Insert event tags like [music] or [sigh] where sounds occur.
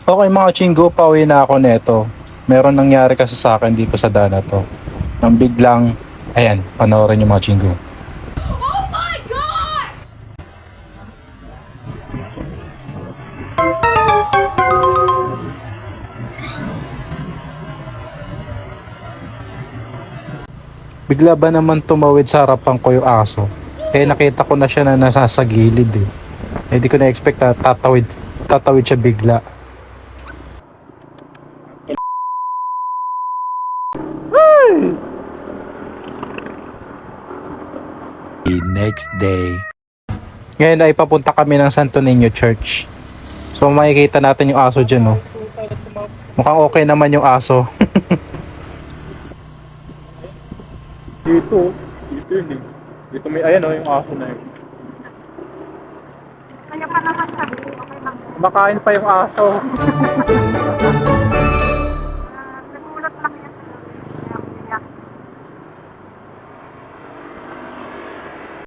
Okay mga chingo, pauwi na ako neto. Meron nangyari kasi sa akin dito sa dana to. Nang biglang, ayan, panoorin yung mga chingo. Oh my gosh! Bigla ba naman tumawid sa harapan ko yung aso? Eh nakita ko na siya na nasa sa gilid eh. Eh di ko na-expect na tatawid, tatawid siya bigla. The next day. Ngayon ay papunta kami ng Santo Niño Church. So makikita natin yung aso dyan, no? Mukhang okay naman yung aso. [laughs] dito, dito yun eh. Dito may, ayan o, yung aso na yun. Kaya pa naman sabi, okay lang. Makain pa yung aso. [laughs]